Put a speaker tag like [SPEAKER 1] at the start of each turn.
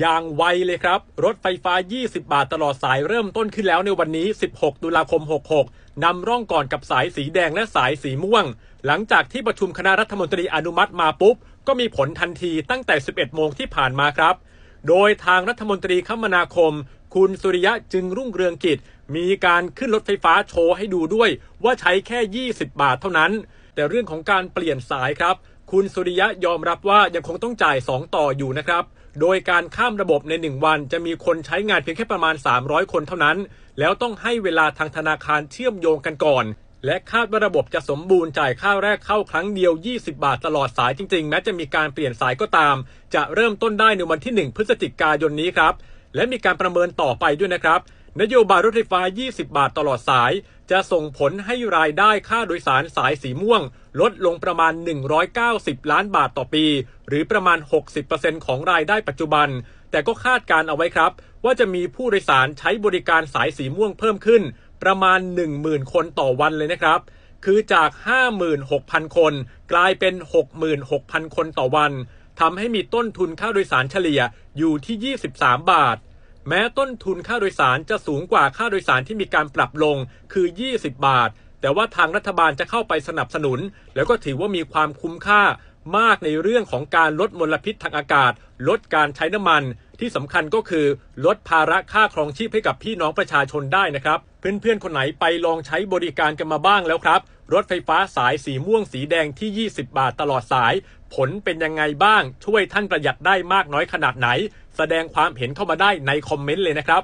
[SPEAKER 1] อย่างไวเลยครับ รถไฟฟ้า 20 บาทตลอดสายเริ่มต้นขึ้นแล้วในวันนี้ 16 ตุลาคม 66 นำร่องก่อนกับสายสีแดงและสายสีม่วง หลังจากที่ประชุมคณะรัฐมนตรีอนุมัติมาปุ๊บ ก็มีผลทันทีตั้งแต่ 11 โมงที่ผ่านมาครับ โดยทางรัฐมนตรีคมนาคม คุณสุริยะจึงรุ่งเรืองกิจ มีการขึ้นรถไฟฟ้าโชว์ให้ดูด้วย ว่าใช้แค่ 20 บาทเท่านั้น แต่เรื่องของการเปลี่ยนสายครับ คุณสุริยะยอมรับว่ายังคงต้องจ่าย 2 ต่ออยู่นะครับ โดยการข้ามระบบใน 1 วัน จะมีคนใช้งานเพียงแค่ประมาณ 300 คนเท่านั้น แล้วต้องให้เวลาทางธนาคารเชื่อมโยงกันก่อน และคาดว่าระบบจะสมบูรณ์จ่ายค่าแรกเข้าครั้งเดียว 20 บาทตลอดสายจริงๆ แม้จะมีการเปลี่ยนสายก็ตาม จะเริ่มต้นได้ในวันที่ 1 พฤศจิกายนนี้ครับ และมีการประเมินต่อไปด้วยนะครับ นโยบายรถไฟฟ้า 20 บาทตลอดสาย จะส่งผลให้รายได้ค่าโดยสารสายสีม่วง ลดลงประมาณ 190 ล้านบาทต่อปี หรือประมาณ 60%ของรายได้ปัจจุบัน แต่ก็คาดการเอาไว้ครับ ว่าจะมีผู้โดยสารใช้บริการสายสีม่วงเพิ่มขึ้น ประมาณ 10,000 คนต่อวันเลยนะครับ คือจาก 56,000 คน กลายเป็น 66,000 คนต่อวันทำให้มีต้นทุนค่าโดยสารเฉลี่ยอยู่ที่ 23 บาท แม้ต้นทุนค่าโดยสารจะสูงกว่าค่าโดยสารที่มีการปรับลงคือ 20 บาท แต่ว่าทางรัฐบาลจะเข้าไปสนับสนุน แล้วก็ถือว่ามีความคุ้มค่ามากในเรื่องของการลดมลพิษทางอากาศ ลดการใช้น้ำมัน ที่สำคัญก็คือลดภาระค่าครองชีพให้กับพี่น้องประชาชนได้นะครับ เพื่อนๆคนไหนไปลองใช้บริการกันมาบ้างแล้วครับ รถไฟฟ้าสายสีม่วงสีแดงที่ 20 บาทตลอดสาย ผลเป็นยังไงบ้าง ช่วยท่านประหยัดได้มากน้อยขนาดไหน แสดงความเห็นเข้ามาได้ในคอมเมนต์เลยนะครับ